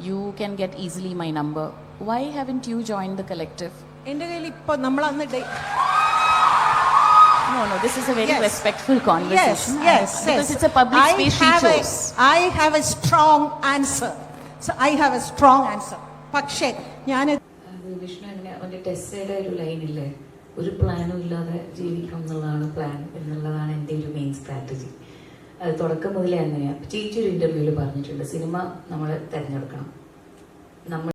you can get easily my number. Why haven't you joined the collective? എന്റെ കയ്യിൽ ഇപ്പോൾ നമ്മൾ അന്ന് No, no, this is a very Yes. respectful Yes, conversation. yes, Because it's a public I space she have a- chose. I have a strong answer. So I have a strong answer. പക്ഷേ ഞാൻ അത് വിഷ്ണു അങ്ങനെ അവന്റെ ടെസ്സയുടെ ഒരു ലൈനില്ലേ ഒരു പ്ലാനും ഇല്ലാതെ ജീവിക്കണം എന്നുള്ളതാണ് പ്ലാൻ എന്നുള്ളതാണ് എന്റെ ഒരു മെയിൻ സ്ട്രാറ്റജി അത് തുടക്കം മുതലേ അങ്ങനെയാണ് ചേച്ചി ഒരു ഇന്റർവ്യൂവിൽ പറഞ്ഞിട്ടുണ്ട്. സിനിമ നമ്മൾ തിരഞ്ഞെടുക്കണം. നമ്മൾ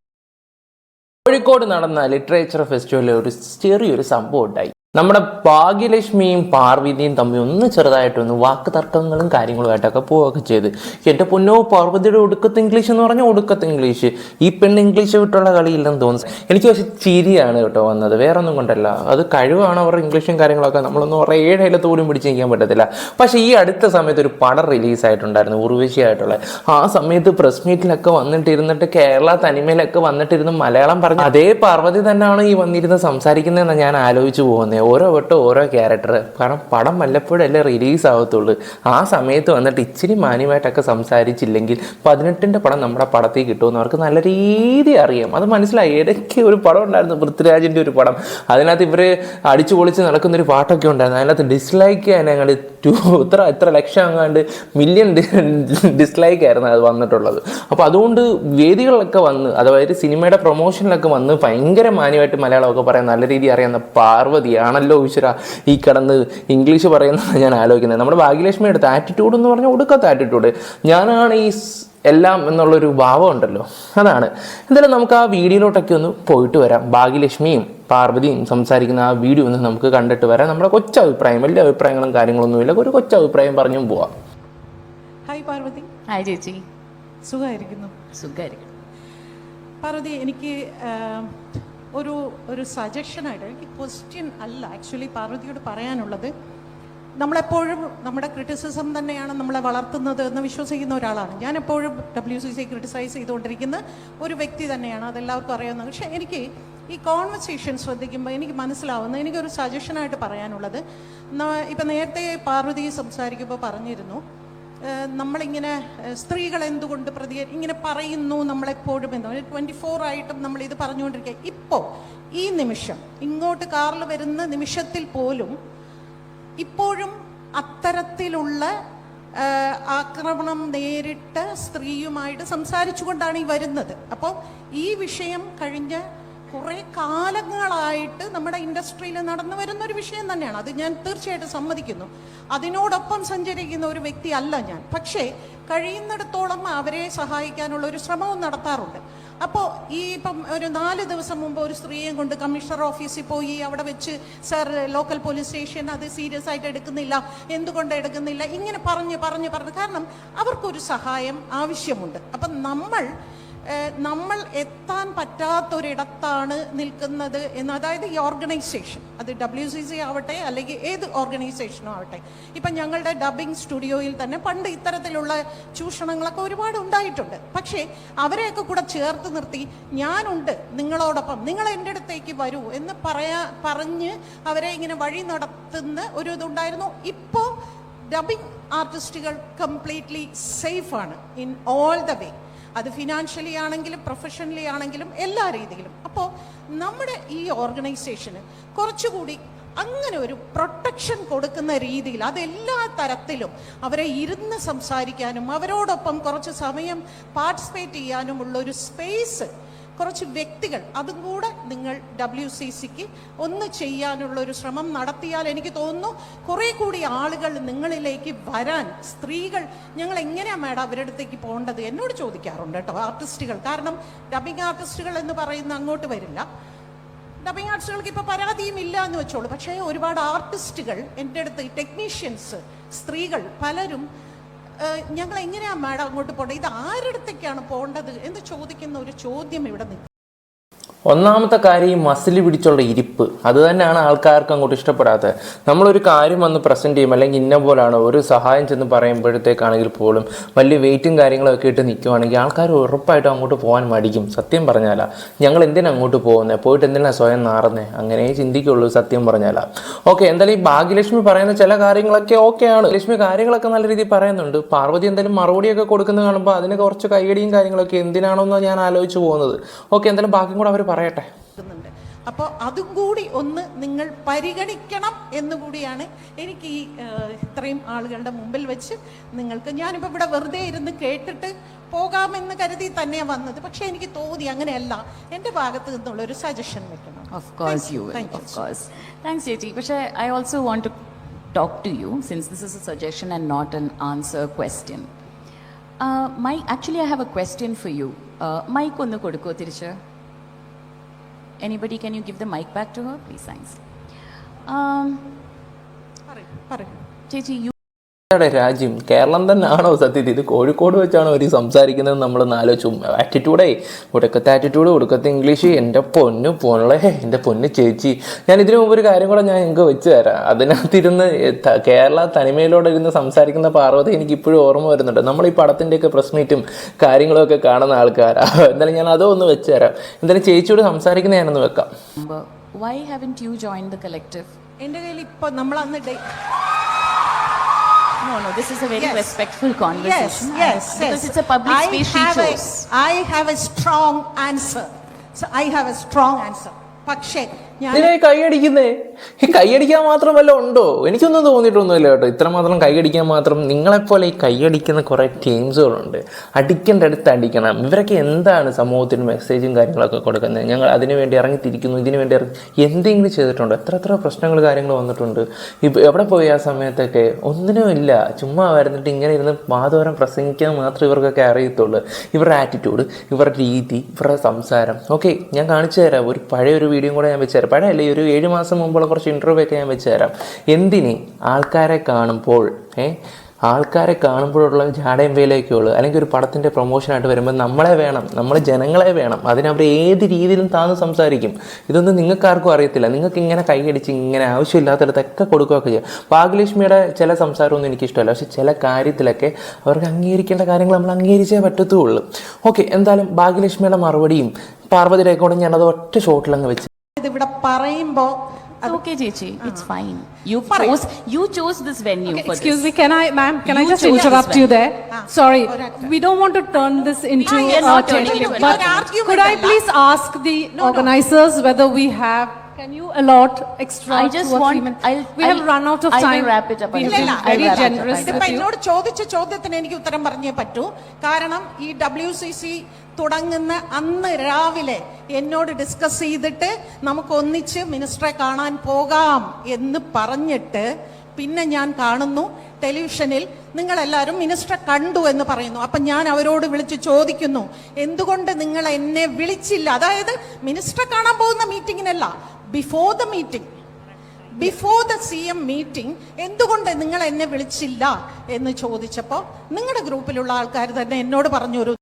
കോഴിക്കോട് നടന്ന ലിറ്ററേച്ചർ ഫെസ്റ്റിവലിൽ ഒരു ചെറിയൊരു സംഭവം ഉണ്ടായി. നമ്മുടെ ഭാഗ്യലക്ഷ്മിയും പാർവതിയും തമ്മിൽ ഒന്ന് ചെറുതായിട്ടൊന്ന് വാക്ക് തർക്കങ്ങളും കാര്യങ്ങളുമായിട്ടൊക്കെ പോവുകയൊക്കെ ചെയ്ത്. എന്റെ പൊന്നോ പാർവതിയുടെ ഒടുക്കത്ത് ഇംഗ്ലീഷ് എന്ന് പറഞ്ഞാൽ ഒടുക്കത്ത് ഇംഗ്ലീഷ്. ഈ പെണ്ണ് ഇംഗ്ലീഷ് വിട്ടുള്ള കളിയില്ലെന്ന് തോന്നുന്നു. എനിക്ക് പക്ഷെ ചിരിയാണ് കേട്ടോ വന്നത്. വേറെ ഒന്നും കൊണ്ടല്ല. അത് കഴിവാണ് അവരുടെ ഇംഗ്ലീഷും കാര്യങ്ങളൊക്കെ. നമ്മളൊന്നും കുറേ ഏഴയിലത്ത് പോലും പിടിച്ച് നിൽക്കാൻ പറ്റത്തില്ല. പക്ഷേ ഈ അടുത്ത സമയത്ത് ഒരു പടം റിലീസായിട്ടുണ്ടായിരുന്നു ഉർവശിയായിട്ടുള്ള ആ സമയത്ത് പ്രസ് മീറ്റിലൊക്കെ വന്നിട്ടിരുന്നിട്ട് കേരള തനിമയിലൊക്കെ വന്നിട്ടിരുന്ന് മലയാളം പറഞ്ഞു അതേ പാർവതി തന്നെയാണ് ഈ വന്നിരുന്ന് സംസാരിക്കുന്നതെന്ന് ഞാൻ ആലോചിച്ചു പോകുന്നത്. ഓരോ വട്ടം ഓരോ ക്യാരക്ടർ കാരണം പടം വല്ലപ്പോഴല്ലേ റിലീസ് ആവത്തുള്ളൂ. ആ സമയത്ത് വന്നിട്ട് ഇച്ചിരി മാന്യമായിട്ടൊക്കെ സംസാരിച്ചില്ലെങ്കിൽ പതിനെട്ടിന്റെ പടം നമ്മുടെ പടത്തിൽ കിട്ടുമെന്ന് അവർക്ക് നല്ല രീതി അറിയാം. അത് മനസ്സിലായി. ഇടയ്ക്ക് ഒരു പടം ഉണ്ടായിരുന്നു? പൃഥ്വിരാജിന്റെ ഒരു പടം. അതിനകത്ത് ഇവർ അടിച്ചു പൊളിച്ച് നടക്കുന്നൊരു പാട്ടൊക്കെ ഉണ്ടായിരുന്നു. അതിനകത്ത് ഡിസ്ലൈക്ക് ചെയ്യാൻ അങ്ങോട്ട് ടു ഇത്ര എത്ര ലക്ഷം അങ്ങാണ്ട് മില്യൺ ഡിസ്ലൈക്ക് ആയിരുന്നു അത് വന്നിട്ടുള്ളത്. അപ്പോൾ അതുകൊണ്ട് വേദികളിലൊക്കെ വന്ന് അതായത് സിനിമയുടെ പ്രൊമോഷനിലൊക്കെ വന്ന് ഭയങ്കര മാന്യമായിട്ട് മലയാളമൊക്കെ പറയാൻ നല്ല രീതി അറിയാവുന്ന പാർവതിയാണല്ലോ ഈശ്വര ഈ കിടന്ന് ഇംഗ്ലീഷ് പറയുന്നതാണ് ഞാൻ ആലോചിക്കുന്നത്. നമ്മുടെ ഭാഗ്യലക്ഷ്മിയുടെ ആറ്റിറ്റ്യൂഡ് എന്ന് പറഞ്ഞാൽ ഒടുക്കത്തെ ആറ്റിറ്റ്യൂഡ് ഞാനാണ് ഈ എല്ലാം എന്നുള്ളൊരു ഭാവം ഉണ്ടല്ലോ അതാണ്. എന്തായാലും നമുക്ക് ആ വീഡിയോയിലോട്ടൊക്കെ ഒന്ന് പോയിട്ട് വരാം. ഭാഗ്യലക്ഷ്മിയും പാർവതിയും സംസാരിക്കുന്ന ആ വീഡിയോ ഒന്ന് നമുക്ക് കണ്ടിട്ട് വരാം. നമ്മുടെ കൊച്ചഭിപ്രായം വലിയ അഭിപ്രായങ്ങളും കാര്യങ്ങളൊന്നുമില്ല ഒരു കൊച്ചഭിപ്രായം പറഞ്ഞും പോവാം. ഹായ് പാർവതി. ഹായ് ചേച്ചി. സുഖമായിരിക്കുന്നു. സുഖമായിരിക്കുന്നു. പാർവതി എനിക്ക് ഒരു ഒരു സജഷനായിട്ട് എനിക്ക് ക്വസ്റ്റ്യൻ അല്ല. ആക്ച്വലി പാർവതിയോട് പറയാനുള്ളത് നമ്മളെപ്പോഴും നമ്മുടെ ക്രിറ്റിസിസം തന്നെയാണ് നമ്മളെ വളർത്തുന്നത് എന്ന് വിശ്വസിക്കുന്ന ഒരാളാണ്. ഞാൻ എപ്പോഴും ഡബ്ല്യു സി സി ക്രിറ്റിസൈസ് ചെയ്തുകൊണ്ടിരിക്കുന്ന ഒരു വ്യക്തി തന്നെയാണ്. അതെല്ലാവർക്കും അറിയാവുന്നത് പക്ഷേ എനിക്ക് ഈ കോൺവെർസേഷൻ ശ്രദ്ധിക്കുമ്പോൾ എനിക്ക് മനസ്സിലാവുന്ന എനിക്കൊരു സജഷനായിട്ട് പറയാനുള്ളത്. ഇപ്പം നേരത്തെ പാർവതി സംസാരിക്കുമ്പോൾ പറഞ്ഞിരുന്നു നമ്മളിങ്ങനെ സ്ത്രീകൾ എന്തുകൊണ്ട് പ്രതി ഇങ്ങനെ പറയുന്നു നമ്മളെപ്പോഴും എന്ന്. ട്വന്റി ഫോർ ആയിട്ടും നമ്മൾ ഇത് പറഞ്ഞുകൊണ്ടിരിക്കുക. ഇപ്പോൾ ഈ നിമിഷം ഇങ്ങോട്ട് കാറിൽ വരുന്ന നിമിഷത്തിൽ പോലും ഇപ്പോഴും അത്തരത്തിലുള്ള ആക്രമണം നേരിട്ട സ്ത്രീയുമായിട്ട് സംസാരിച്ചുകൊണ്ടാണ് ഈ വരുന്നത്. അപ്പോൾ ഈ വിഷയം കഴിഞ്ഞ കുറേ കാലങ്ങളായിട്ട് നമ്മുടെ ഇൻഡസ്ട്രിയിൽ നടന്നു വരുന്ന ഒരു വിഷയം തന്നെയാണ്. അത് ഞാൻ തീർച്ചയായിട്ടും സമ്മതിക്കുന്നു. അതിനോടൊപ്പം സഞ്ചരിക്കുന്ന ഒരു വ്യക്തി അല്ല ഞാൻ. പക്ഷേ കഴിയുന്നിടത്തോളം അവരെ സഹായിക്കാനുള്ള ഒരു ശ്രമവും നടത്താറുണ്ട്. അപ്പോൾ ഈ ഇപ്പം ഒരു നാല് ദിവസം മുമ്പ് ഒരു സ്ത്രീയെ കൊണ്ട് കമ്മീഷണർ ഓഫീസിൽ പോയി അവിടെ വെച്ച് സർ ലോക്കൽ പോലീസ് സ്റ്റേഷൻ അത് സീരിയസ് ആയിട്ട് എടുക്കുന്നില്ല എന്തുകൊണ്ട് എടുക്കുന്നില്ല ഇങ്ങനെ പറഞ്ഞ് പറഞ്ഞ് പറഞ്ഞ്. കാരണം അവർക്കൊരു സഹായം ആവശ്യമുണ്ട്. അപ്പം നമ്മൾ നമ്മൾ എത്താൻ പറ്റാത്തൊരിടത്താണ് നിൽക്കുന്നത് എന്ന് അതായത് ഈ ഓർഗനൈസേഷൻ അത് ഡബ്ല്യു സി സി ആവട്ടെ അല്ലെങ്കിൽ ഏത് ഓർഗനൈസേഷനും ആവട്ടെ. ഇപ്പം ഞങ്ങളുടെ ഡബ്ബിംഗ് സ്റ്റുഡിയോയിൽ തന്നെ പണ്ട് ഇത്തരത്തിലുള്ള ചൂഷണങ്ങളൊക്കെ ഒരുപാട് ഉണ്ടായിട്ടുണ്ട്. പക്ഷേ അവരെയൊക്കെ കൂടെ ചേർത്ത് നിർത്തി ഞാനുണ്ട് നിങ്ങളോടൊപ്പം നിങ്ങൾ എന്റെ അടുത്തേക്ക് വരൂ എന്ന് പറയാ പറഞ്ഞ് അവരെ ഇങ്ങനെ വഴി നടത്തുന്ന ഒരു ഇതുണ്ടായിരുന്നു. ഇപ്പോൾ ഡബിങ് ആർട്ടിസ്റ്റുകൾ കംപ്ലീറ്റ്ലി സേഫാണ് ഇൻ ഓൾ ദ വേ. അത് ഫിനാൻഷ്യലി ആണെങ്കിലും പ്രൊഫഷണലി ആണെങ്കിലും എല്ലാ രീതിയിലും. അപ്പോൾ നമ്മുടെ ഈ ഓർഗനൈസേഷന് കുറച്ചുകൂടി അങ്ങനെ ഒരു പ്രൊട്ടക്ഷൻ കൊടുക്കുന്ന രീതിയിൽ അതെല്ലാ തരത്തിലും അവരെ ഇരുന്ന് സംസാരിക്കാനും അവരോടൊപ്പം കുറച്ച് സമയം പാർട്ടിസിപ്പേറ്റ് ചെയ്യാനുമുള്ള ഒരു സ്പേസ് കുറച്ച് വ്യക്തികൾ അതും കൂടെ നിങ്ങൾ ഡബ്ല്യു സി സിക്ക് ഒന്ന് ചെയ്യാനുള്ള ഒരു ശ്രമം നടത്തിയാൽ എനിക്ക് തോന്നുന്നു കുറേ കൂടി ആളുകൾ നിങ്ങളിലേക്ക് വരാൻ സ്ത്രീകൾ ഞങ്ങൾ എങ്ങനെയാണ് മാഡം അവരുടെ അടുത്തേക്ക് പോകേണ്ടത് എന്നോട് ചോദിക്കാറുണ്ട് കേട്ടോ ആർട്ടിസ്റ്റുകൾ. കാരണം ഡബിങ് ആർട്ടിസ്റ്റുകൾ എന്ന് പറയുന്ന അങ്ങോട്ട് വരില്ല. ഡബിങ് ആർട്ടിസ്റ്റുകൾക്ക് ഇപ്പോൾ പരാതിയും ഇല്ല എന്ന് വെച്ചോളൂ. പക്ഷേ ഒരുപാട് ആർട്ടിസ്റ്റുകൾ എന്റെ അടുത്ത് ടെക്നീഷ്യൻസ് സ്ത്രീകൾ പലരും ഞങ്ങൾ എങ്ങനെയാ മാഡം അങ്ങോട്ട് പോകേണ്ടത്? ഇത് ആരുടെ അടുത്തേക്കാണ് പോകേണ്ടത്? എന്ന് ചോദിക്കുന്ന ഒരു ചോദ്യം ഇവിടെ നിൽക്കും ഒന്നാമത്തെ കാര്യം ഈ മസിൽ പിടിച്ചുള്ള ഇരിപ്പ്. അത് തന്നെയാണ് ആൾക്കാർക്ക് അങ്ങോട്ട് ഇഷ്ടപ്പെടാത്തത്. നമ്മളൊരു കാര്യം വന്ന് പ്രസന്റ് ചെയ്യും അല്ലെങ്കിൽ ഇന്ന പോലാണ് ഒരു സഹായം ചെന്ന് പറയുമ്പോഴത്തേക്കാണെങ്കിൽ പോലും വലിയ വെയിറ്റും കാര്യങ്ങളൊക്കെ ഇട്ട് നിൽക്കുവാണെങ്കിൽ ആൾക്കാർ ഉറപ്പായിട്ടും അങ്ങോട്ട് പോകാൻ മടിക്കും. സത്യം പറഞ്ഞാലാ. ഞങ്ങൾ എന്തിനാണ് അങ്ങോട്ട് പോകുന്നത് പോയിട്ട് എന്തിനാണ് സ്വയം നാറുന്നത് അങ്ങനെ ചിന്തിക്കുള്ളൂ സത്യം പറഞ്ഞാലാ. ഓക്കെ എന്തായാലും ഈ ഭാഗ്യലക്ഷ്മി പറയുന്ന ചില കാര്യങ്ങളൊക്കെ ഓക്കെയാണ്. ലക്ഷ്മി കാര്യങ്ങളൊക്കെ നല്ല രീതിയിൽ പറയുന്നുണ്ട്. പാർവതി എന്തായാലും മറുപടിയൊക്കെ കൊടുക്കുന്നത് കാണുമ്പോൾ അതിന് കുറച്ച് കൈയടിയും കാര്യങ്ങളൊക്കെ എന്തിനാണോ എന്ന് ഞാൻ ആലോചിച്ച് പോകുന്നത്. ഓക്കെ എന്തായാലും ബാക്കി കൂടെ അവർ പറയട്ടെ. അപ്പോൾ അതും കൂടി ഒന്ന് നിങ്ങൾ പരിഗണിക്കണം എന്നുകൂടിയാണ് എനിക്ക് ഈ ഇത്രയും ആളുകളുടെ മുമ്പിൽ വെച്ച് നിങ്ങൾക്ക് ഞാനിപ്പോൾ ഇവിടെ വെറുതെ ഇരുന്ന് കേട്ടിട്ട് പോകാമെന്ന് കരുതി തന്നെ വന്നത്. പക്ഷേ എനിക്ക് തോന്നി അങ്ങനെയല്ല. എന്റെ ഭാഗത്ത് നിന്നുള്ള ഒരു സജഷൻ വെക്കണം. ചേച്ചി പക്ഷേ I also want to talk to you since this is a suggestion and not an answer question my actually I have a question for you mike ഒന്ന് കൊടുക്കുമോ തിരിച്ച്? Anybody, can you give the mic back to her? Please, thanks. Um, Parag. Parag. Chechi, you ഇവിടെ രാജ്യം കേരളം തന്നെയാണോ സത്യത്തിൽ? ഇത് കോഴിക്കോട് വെച്ചാണോ അവർ സംസാരിക്കുന്നത് നമ്മൾ ആലോചിച്ചു ആറ്റിറ്റ്യൂഡേ ഒടുക്കത്തെ ആറ്റിറ്റ്യൂഡ് ഒടുക്കത്തെ ഇംഗ്ലീഷ് എന്റെ പൊന്നു പൊള്ളേ എന്റെ പൊന്ന് ചേച്ചി. ഞാൻ ഇതിനു മുമ്പ് ഒരു കാര്യം കൂടെ ഞാൻ നിങ്ങൾക്ക് വെച്ച് തരാം. അതിനകത്തിരുന്ന് കേരള തനിമയിലൂടെ ഇരുന്ന് സംസാരിക്കുന്ന പാർവതി എനിക്ക് ഇപ്പോഴും ഓർമ്മ വരുന്നുണ്ട്. നമ്മൾ ഈ പടത്തിന്റെയൊക്കെ പ്രസ് മീറ്റും കാര്യങ്ങളൊക്കെ കാണുന്ന ആൾക്കാരാ. എന്തായാലും ഞാൻ അതോ ഒന്ന് വെച്ച് തരാം. എന്തായാലും ചേച്ചിയോട് സംസാരിക്കുന്ന ഞാനൊന്ന് വെക്കാം. Why you collective? എന്റെ കയ്യിൽ ഇപ്പോൾ നമ്മൾ അന്ന് No, no, this is a very yes. respectful conversation. Yes, yes, because it's a public I space have she chose. A, I have a strong answer. So I have a strong answer. Pakshe, ഇതിനെ കൈയടിക്കുന്നേ ഈ കൈയടിക്കാൻ മാത്രം വല്ല ഉണ്ടോ? എനിക്കൊന്നും തോന്നിയിട്ടൊന്നുമില്ല കേട്ടോ. ഇത്രമാത്രം കൈയടിക്കാൻ മാത്രം നിങ്ങളെപ്പോലെ ഈ കൈയടിക്കുന്ന കുറേ ടീംസുകളുണ്ട്. അടിക്കേണ്ട അടുത്ത് അടിക്കണം. ഇവരൊക്കെ എന്താണ് സമൂഹത്തിന് മെസ്സേജും കാര്യങ്ങളൊക്കെ കൊടുക്കുന്നത്? ഞങ്ങൾ അതിനു വേണ്ടി ഇറങ്ങിത്തിരിക്കുന്നു. ഇതിനു വേണ്ടി ഇറങ്ങി എന്തെങ്കിലും ചെയ്തിട്ടുണ്ടോ? എത്ര എത്ര പ്രശ്നങ്ങൾ കാര്യങ്ങൾ വന്നിട്ടുണ്ട്. ഇപ്പം എവിടെ പോയി ആ സമയത്തൊക്കെ? ഒന്നിനുമില്ല ചുമ്മാ വരുന്നിട്ട് ഇങ്ങനെ ഇരുന്ന് വാദോരം പ്രസംഗിക്കാൻ മാത്രം ഇവർക്കൊക്കെ അറിയത്തുള്ളൂ. ഇവരുടെ ആറ്റിറ്റ്യൂഡ് ഇവരുടെ രീതി ഇവരുടെ സംസാരം. ഓക്കെ ഞാൻ കാണിച്ചു തരാം. ഒരു പഴയ ഒരു വീഡിയോ കൂടെ ഞാൻ വെച്ച് പഴയല്ലേ ഒരു ഏഴ് മാസം മുമ്പുള്ള കുറച്ച് ഇന്റർവ്യൂ ഒക്കെ ഞാൻ വെച്ച് തരാം. എന്തിന് ആൾക്കാരെ കാണുമ്പോൾ ഏ ആൾക്കാരെ കാണുമ്പോഴുള്ള ജാടയും വേലയൊക്കെ അല്ലെങ്കിൽ ഒരു പടത്തിന്റെ പ്രൊമോഷനായിട്ട് വരുമ്പോൾ നമ്മളെ വേണം നമ്മൾ ജനങ്ങളെ വേണം. അതിനവർ ഏത് രീതിയിലും താന്ന് സംസാരിക്കും. ഇതൊന്നും നിങ്ങൾക്കാർക്കും അറിയത്തില്ല. നിങ്ങൾക്ക് ഇങ്ങനെ കൈയടിച്ച് ഇങ്ങനെ ആവശ്യമില്ലാത്തടത്തൊക്കെ കൊടുക്കുകയൊക്കെ ചെയ്യാം. ഭാഗ്യലക്ഷ്മിയുടെ ചില സംസാരമൊന്നും എനിക്കിഷ്ടമല്ല. പക്ഷേ ചില കാര്യത്തിലൊക്കെ അവർക്ക് അംഗീകരിക്കേണ്ട കാര്യങ്ങൾ നമ്മൾ അംഗീകരിച്ചേ പറ്റത്തുള്ളൂ. ഓക്കെ എന്തായാലും ഭാഗ്യലക്ഷ്മിയുടെ മറുപടിയും പാർവതി റെക്കോർഡും ഞാനത് ഒറ്റ ഷോട്ടിലങ്ങ് വെച്ച് ഇതിവിടെ പറയുമ്പോൾ It's okay, Jechi. It's fine. You chose you chose this venue for Excuse this. me, can I, ma'am, can I You just chose this interrupt you one. there? Ah, Sorry, correct. we don't want to turn this into Ah, yes, a not turning technical, into an but argument. could I Argument please ask the organizers whether we have, can you allot extra I just two or three want- minutes? I'll- We have I'll- run out of I will time. wrap it up We've until- been I'll very wrap it up. generous ഇതിപ്പോ with you. എന്നോട് ചോദിച്ച ചോദ്യത്തിന് എനിക്ക് ഉത്തരം പറഞ്ഞേ പറ്റൂ കാരണം ഈ ഡബ്ല്യു സി സി തുടങ്ങുന്ന അന്ന് രാവിലെ എന്നോട് ഡിസ്കസ് ചെയ്തിട്ട് നമുക്ക് ഒന്നിച്ച് മിനിസ്റ്ററെ കാണാൻ പോകാം എന്ന് പറഞ്ഞിട്ട് പിന്നെ ഞാൻ കാണുന്നു ടെലിവിഷനിൽ നിങ്ങളെല്ലാവരും മിനിസ്റ്ററെ കണ്ടു എന്ന് പറയുന്നു അപ്പം ഞാൻ അവരോട് വിളിച്ച് ചോദിക്കുന്നു എന്തുകൊണ്ട് നിങ്ങൾ എന്നെ വിളിച്ചില്ല അതായത് മിനിസ്റ്ററെ കാണാൻ പോകുന്ന മീറ്റിങ്ങിനല്ല before the meeting before the C M meeting എന്തുകൊണ്ട് നിങ്ങൾ എന്നെ വിളിച്ചില്ല എന്ന് ചോദിച്ചപ്പോൾ നിങ്ങളുടെ ഗ്രൂപ്പിലുള്ള ആൾക്കാർ തന്നെ എന്നോട് പറഞ്ഞു ഒരു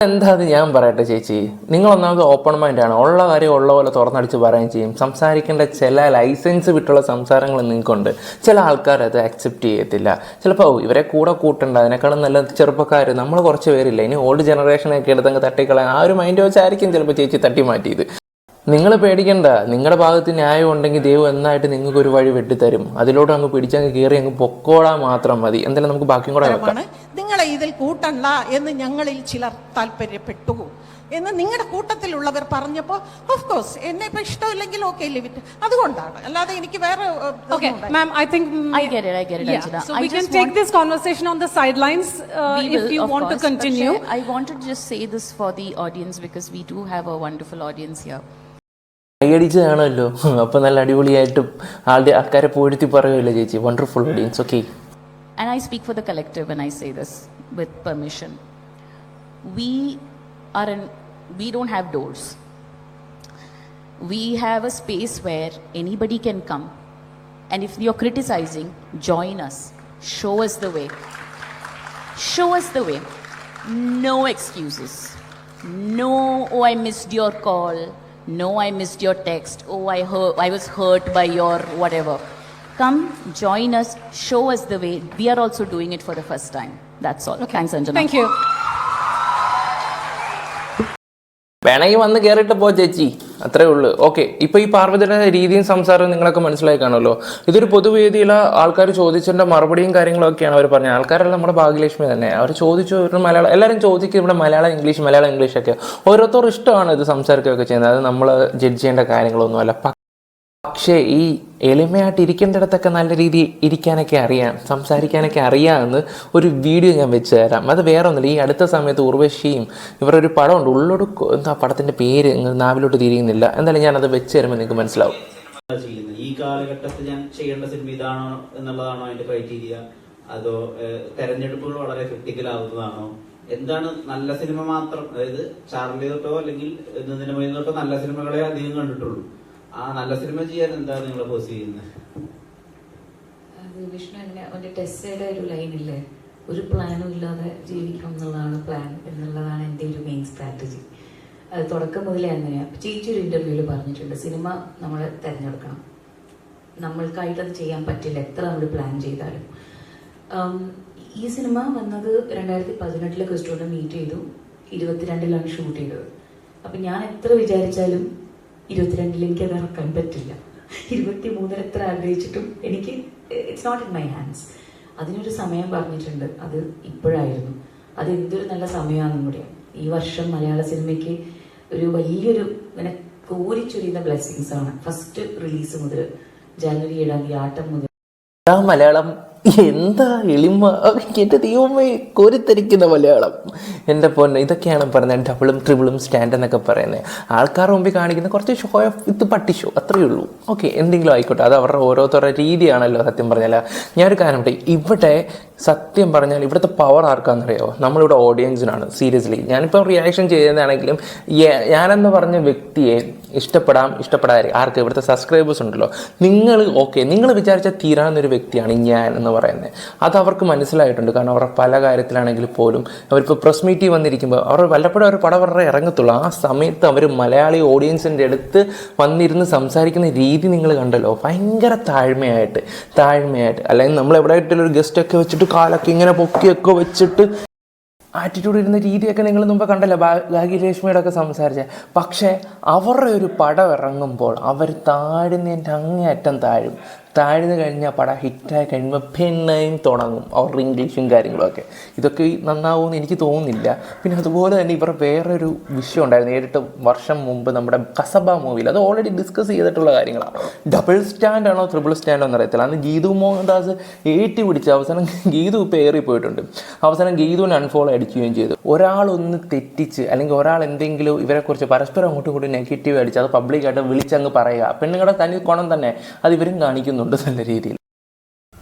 എന്താ അത് ഞാൻ പറയട്ടെ ചേച്ചി. നിങ്ങൾ ഒന്നാമത് ഓപ്പൺ മൈൻഡ് ആണ്. ഉള്ള കാര്യം ഉള്ള പോലെ തുറന്നടിച്ച് പറയുകയും ചെയ്യും. സംസാരിക്കേണ്ട ചില ലൈസൻസ് വിട്ടുള്ള സംസാരങ്ങൾ നിങ്ങൾക്കുണ്ട്. ചില ആൾക്കാർ അത് അക്സെപ്റ്റ് ചെയ്യത്തില്ല. ചിലപ്പോൾ ഇവരെ കൂടെ കൂട്ടണ്ട. അതിനേക്കാളും നല്ല ചെറുപ്പക്കാർ നമ്മൾ കുറച്ച് പേരില്ല? ഇനി ഓൾഡ് ജനറേഷനൊക്കെ എടുത്തങ്ങ് തട്ടിക്കളയാൻ ആ ഒരു മൈൻഡ് വെച്ചായിരിക്കും ചിലപ്പോൾ ചേച്ചി തട്ടി മാറ്റിയത്. നിങ്ങൾ പേടിക്കണ്ട. നിങ്ങളുടെ ഭാഗത്ത് ന്യായം ഉണ്ടെങ്കിൽ ദൈവം എന്നായിട്ട് നിങ്ങൾക്ക് ഒരു വഴി വെട്ടിത്തരും. അതിലോട്ട് അങ്ങ് പിടിച്ചങ്ങ് കയറി അങ്ങ് പൊക്കോളാൻ മാത്രം മതി. എന്തായാലും നമുക്ക് ബാക്കിയും കൂടെ വെക്കാം. നിങ്ങളെ ഇതിൽ കൂട്ടണ്ട എന്ന് ഞങ്ങളിൽ ചിലർ താല്പര്യപ്പെട്ടു. എന്ന് നിങ്ങളുടെ കൂട്ടത്തിലുള്ളവർ പറഞ്ഞപ്പോൾ ഓഫ് കോഴ്സ് എന്നെ ഇപ്പൊ ഇഷ്ടമില്ലെങ്കിൽ ഓക്കെ ലിമിറ്റ് അതുകൊണ്ടാണ്. അല്ലാതെ എനിക്ക് വേറെ ma'am I think I get it I get it so we can take this conversation on the sidelines if you want to continue I want to just say this for the audience because we do have a wonderful audience I കൈയടിച്ചതാണല്ലോ അപ്പൊ നല്ല അടിപൊളിയായിട്ട് ആളുടെ ആൾക്കാരെ പോഴ്ത്തി പറയുമല്ലോ ചേച്ചി wonderful audience okay And I speak for the collective when I say this with permission. We are in, we don't have doors. We have a space where anybody can come. And if you're criticizing, join us. Show us the way. Show us the way. No excuses. No, oh, I missed your call. No, I missed your text. Oh, I, hurt, I was hurt by your whatever. Come, join us, show us the way. We are also doing it for the first time. That's all. Thanks, Anjana. Thank you. വേണമെങ്കിൽ വന്ന് കയറിയിട്ട് പോ ചേച്ചി അത്രേ ഉള്ളൂ. Okay ഇപ്പൊ ഈ പാർവതിയുടെ രീതിയും സംസാരവും നിങ്ങളൊക്കെ മനസ്സിലായി കാണുമല്ലോ. ഇതൊരു പൊതുവേദിയിലെ ആൾക്കാർ ചോദിച്ചതിന്റെ മറുപടിയും കാര്യങ്ങളും ഒക്കെയാണ് അവർ പറഞ്ഞത്. ആൾക്കാരല്ല നമ്മുടെ ഭാഗ്യലക്ഷ്മി തന്നെ. അവർ ചോദിച്ചു ഒരു മലയാളം എല്ലാവരും ചോദിക്കും ഇവിടെ മലയാളം ഇംഗ്ലീഷ് മലയാളം ഇംഗ്ലീഷ് ഒക്കെ. ഓരോരുത്തർ ഇഷ്ടമാണ് ഇത് സംസാരിക്കുകയൊക്കെ ചെയ്യുന്നത്. അത് നമ്മൾ ജഡ്ജ് ചെയ്യേണ്ട കാര്യങ്ങളൊന്നുമല്ല. പക്ഷേ ഈ എളിമയായിട്ട് ഇരിക്കേണ്ടിടത്തൊക്കെ നല്ല രീതിയിൽ ഇരിക്കാനൊക്കെ അറിയാം സംസാരിക്കാനൊക്കെ അറിയാമെന്ന് ഒരു വീഡിയോ ഞാൻ വെച്ച് തരാം. അത് വേറെ ഒന്നുമില്ല ഈ അടുത്ത സമയത്ത് ഉർവശിയും ഒരു പടമുണ്ട്. ഉള്ളൊടുക്ക് എന്താ പടത്തിന്റെ പേര് നാവിലോട്ട് തിരിയുന്നില്ല. എന്തായാലും ഞാനത് വെച്ച് തരുമ്പോൾ നിങ്ങൾക്ക് മനസ്സിലാവും. ഈ കാലഘട്ടത്തിൽ ഞാൻ ചെയ്യേണ്ട സിനിമ ഇതാണോ എന്നുള്ളതാണോ അതിന്റെ ക്രൈറ്റീരിയ അതോ തെരഞ്ഞെടുപ്പുകൾ വളരെ ക്രിട്ടിക്കൽ ആവുന്നതാണോ? എന്താണ് നല്ല സിനിമ മാത്രം? അതായത് ചാർലി തൊട്ടോ അല്ലെങ്കിൽ നിന്നിന്റെ മൊഴി തൊട്ടോ നല്ല സിനിമകളെ അധികം കണ്ടിട്ടുള്ളൂ. ആ നല്ല സിനിമ ചെയ്യാൻ എന്താണ് നിങ്ങൾ പോസ് ചെയ്യുന്നത് വിഷ്ണു ഒരു ഒരു പ്ലാനും ഇല്ലാതെ ജീവിക്കണം എന്നുള്ളതാണ് പ്ലാൻ എന്നുള്ളതാണ് എന്റെ ഒരു മെയിൻ സ്ട്രാറ്റജി അത് തുടക്കം മുതലേ അങ്ങനെയാണ് ചേച്ചി ഒരു ഇന്റർവ്യൂവിൽ പറഞ്ഞിട്ടുണ്ട് സിനിമ നമ്മൾ തിരഞ്ഞെടുക്കണം. നമ്മൾക്കായിട്ട് അത് ചെയ്യാൻ പറ്റില്ല. എത്ര നമ്മൾ പ്ലാൻ ചെയ്താലും. ഈ സിനിമ വന്നത് രണ്ടായിരത്തി പതിനെട്ടിലെ ക്രിസ്റ്റോനെ മീറ്റ് ചെയ്തു. ഇരുപത്തിരണ്ടിലാണ് ഷൂട്ട് ചെയ്തത്. അപ്പം ഞാൻ എത്ര വിചാരിച്ചാലും ഇരുപത്തിരണ്ടിൽ എനിക്കത് ഇറക്കാൻ പറ്റില്ല. ഇരുപത്തി മൂന്നിൽ എത്ര ആഗ്രഹിച്ചിട്ടും എനിക്ക് it's not in my hands അതിനൊരു സമയം പറഞ്ഞിട്ടുണ്ട്. അത് ഇപ്പോഴായിരുന്നു. അത് എന്തൊരു നല്ല സമയമാണെന്നും കൂടിയാണ് ഈ വർഷം മലയാള സിനിമയ്ക്ക് ഒരു വലിയൊരു ഇങ്ങനെ കോരിച്ചൊരിയുന്ന ബ്ലെസ്സിങ്സ് ആണ്. ഫസ്റ്റ് റിലീസ് മുതൽ ജാനുവരി ഏഴാം തീയതി ആട്ടം മുതൽ മലയാളം എന്താ എളിമ എന്റെ ദൈവമേ കോരിത്തരിക്കുന്ന മലയാളം. എന്റെ പൊന്നെ ഇതൊക്കെയാണ് പറയുന്നത് ഡബിളും ട്രിബിളും സ്റ്റാൻഡ് എന്നൊക്കെ പറയുന്നത്. ആൾക്കാർ മുമ്പിൽ കാണിക്കുന്ന കുറച്ച് ഷോ ഓഫ് ഇത് പട്ടി ഷോ അത്രയേ ഉള്ളൂ. ഓക്കെ എന്തെങ്കിലും ആയിക്കോട്ടെ. അത് അവരുടെ ഓരോരുത്തരുടെ രീതിയാണല്ലോ സത്യം പറഞ്ഞാൽ ഞാനൊരു കാര്യം ഇവിടെ സത്യം പറഞ്ഞാൽ ഇവിടുത്തെ പവർ ആർക്കാണെന്നറിയോ നമ്മളിവിടെ ഓഡിയൻസിനാണ് സീരിയസ്ലി ഞാനിപ്പോൾ റിയാക്ഷൻ ചെയ്യുന്നതാണെങ്കിലും ഞാനെന്ന് പറഞ്ഞ വ്യക്തിയെ ഇഷ്ടപ്പെടാം ഇഷ്ടപ്പെടാതെ ആർക്ക്? ഇവിടുത്തെ സബ്സ്ക്രൈബേഴ്സ് ഉണ്ടല്ലോ. നിങ്ങൾ ഓക്കെ നിങ്ങൾ വിചാരിച്ച തീരാവുന്നൊരു വ്യക്തിയാണ് ഞാൻ എന്ന് പറയുന്നത്. അത് അവർക്ക് മനസ്സിലായിട്ടുണ്ട്. കാരണം അവരുടെ പല കാര്യത്തിലാണെങ്കിൽ പോലും അവരിപ്പോൾ പ്രസ് മീറ്റിൽ വന്നിരിക്കുമ്പോൾ അവർ വല്ലപ്പോഴും അവർ പടം വളരെ ഇറങ്ങത്തുള്ളൂ. ആ സമയത്ത് അവർ മലയാളി ഓഡിയൻസിന്റെ അടുത്ത് വന്നിരുന്ന് സംസാരിക്കുന്ന രീതി നിങ്ങൾ കണ്ടല്ലോ. ഭയങ്കര താഴ്മയായിട്ട് താഴ്മയായിട്ട്. അല്ലെങ്കിൽ നമ്മൾ എവിടെ ഒരു ഗസ്റ്റൊക്കെ വെച്ചിട്ട് കാലൊക്കെ ഇങ്ങനെ പൊക്കിയൊക്കെ വെച്ചിട്ട് ആറ്റിറ്റ്യൂഡ് ഇരുന്ന രീതിയൊക്കെ നിങ്ങൾ മുമ്പ് കണ്ടല്ലോ ഭാഗ്യലക്ഷ്മിയുടെ ഒക്കെ സംസാരിച്ച. പക്ഷേ അവരുടെ ഒരു പടം ഇറങ്ങുമ്പോൾ അവർ താഴുന്നതിന്റെ അങ്ങേയറ്റം താഴും. താഴ്ന്നു കഴിഞ്ഞാൽ പടം ഹിറ്റായി കഴിയുമ്പോൾ പിന്നെയും തുടങ്ങും. അവരുടെ ഇംഗ്ലീഷും കാര്യങ്ങളൊക്കെ ഇതൊക്കെ നന്നാവുമെന്ന് എനിക്ക് തോന്നുന്നില്ല. പിന്നെ അതുപോലെ തന്നെ ഇവരുടെ വേറൊരു വിഷയം ഉണ്ടായിരുന്നു. നേരിട്ട് വർഷം മുമ്പ് നമ്മുടെ കസബ മൂവിയിൽ അത് ഓൾറെഡി ഡിസ്കസ് ചെയ്തിട്ടുള്ള കാര്യങ്ങളാണ്. ഡബിൾ സ്റ്റാൻഡ് ആണോ ട്രിപ്പിൾ സ്റ്റാൻഡ് ആണോ അറിയത്തില്ല അന്ന് ഗീതു മോഹൻദാസ് ഏറ്റി പിടിച്ച് അവസാനം ഗീതു ഇപ്പോൾ ഏറി പോയിട്ടുണ്ട്. അവസാനം ഗീതുവിന് അൺഫോളോ അടിക്കുകയും ചെയ്തു. ഒരാളൊന്ന് തെറ്റിച്ച് അല്ലെങ്കിൽ ഒരാൾ എന്തെങ്കിലും ഇവരെക്കുറിച്ച് പരസ്പരം അങ്ങോട്ടും ഇങ്ങോട്ടും നെഗറ്റീവ് അടിച്ച് അത് പബ്ലിക്കായിട്ട് വിളിച്ചങ്ങ് പറയുക. പെണ്ണുങ്ങളുടെ തനി കോണം തന്നെ. അത് ഇവരും കാണിക്കുന്നുണ്ട് നല്ല രീതിയിൽ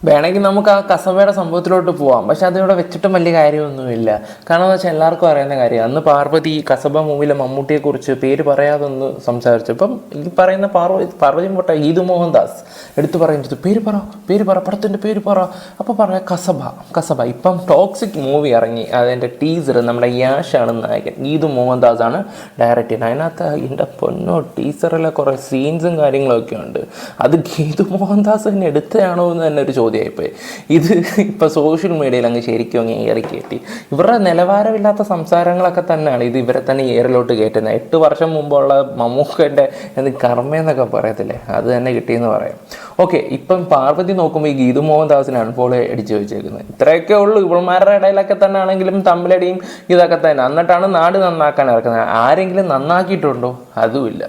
വേണമെങ്കിൽ നമുക്ക് ആ കസവയുടെ സംഭവത്തിലോട്ട് പോവാം. പക്ഷെ അതിവിടെ വെച്ചിട്ടും വലിയ കാര്യമൊന്നുമില്ല. കാരണം എന്ന് വെച്ചാൽ എല്ലാവർക്കും അറിയുന്ന കാര്യം. അന്ന് പാർവതി കസബ മൂവിലെ മമ്മൂട്ടിയെ കുറിച്ച് പേര് പറയാതെ ഒന്ന് സംസാരിച്ചു ഇപ്പം ഈ പറയുന്ന പാർവതി പാർവതി മുട്ട ഈദു മോഹൻദാസ് എടുത്തു പറയുന്നത് പേര് പറ പേര് പറ പടത്തിന്റെ പേര് പറ. അപ്പോൾ പറയാം കസബ കസബ ഇപ്പം ടോക്സിക് മൂവി ഇറങ്ങി. അതിന്റെ ടീസർ നമ്മുടെ യാഷാണ് നായകൻ. ഈദു മോഹൻദാസ് ആണ് ഡയറക്റ്റ് ചെയ്യുന്നത്. അതിനകത്ത് എന്റെ പൊന്നോ ടീസറിലെ കുറേ സീൻസും കാര്യങ്ങളൊക്കെ ഉണ്ട്. അത് ഗീതു മോഹൻദാസ് തന്നെ എടുത്തതാണോ എന്ന് തന്നെ ഒരു ചോദ്യമായിപ്പോയി. ഇത് ഇപ്പോൾ സോഷ്യൽ മീഡിയയിൽ അങ്ങ് ശരിക്കും അങ്ങ് ഏറി കയറ്റി ഇവരുടെ നിലവാരമില്ലാത്ത സംസാരങ്ങളൊക്കെ തന്നെയാണ് ഇത് ഇവരെ തന്നെ ഏറിലോട്ട് കയറ്റുന്നത്. എട്ട് വർഷം മുമ്പുള്ള മമ്മൂക്കന്റെ എന്ത് കർമ്മയെന്നൊക്കെ പറയത്തില്ലേ? അത് തന്നെ കിട്ടിയെന്ന് പറയാം. ഓക്കെ ഇപ്പം പാർവതി നോക്കുമ്പോൾ ഈ ഗീതു മോഹൻദാസിനാണ് ഇപ്പോൾ അടിച്ചു വെച്ചേക്കുന്നത്. ഇത്രയൊക്കെ ഉള്ളൂ. ഇവന്മാരുടെ ഇടയിലൊക്കെ തന്നെ ആണെങ്കിലും തമ്മിലടിയും ഇതൊക്കെ തന്നെ. എന്നിട്ടാണ് നാട് നന്നാക്കാൻ ഇറക്കുന്നത്. ആരെങ്കിലും നന്നാക്കിയിട്ടുണ്ടോ? അതുമില്ല.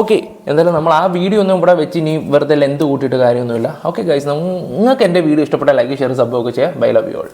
ഓക്കെ എന്തായാലും നമ്മൾ ആ വീഡിയോ ഒന്നും ഇവിടെ വെച്ച് ഇനി വെറുതെ ലെന്ത് കൂട്ടിയിട്ട് കാര്യമൊന്നുമില്ല. ഓക്കെ ഗൈസ് നിങ്ങൾക്ക് എന്റെ വീഡിയോ ഇഷ്ടപ്പെട്ട ലൈക്ക് ഷെയർ സബ്ബോ ഒക്കെ ചെയ്യാം ബൈ ലവ് യു ഓൾ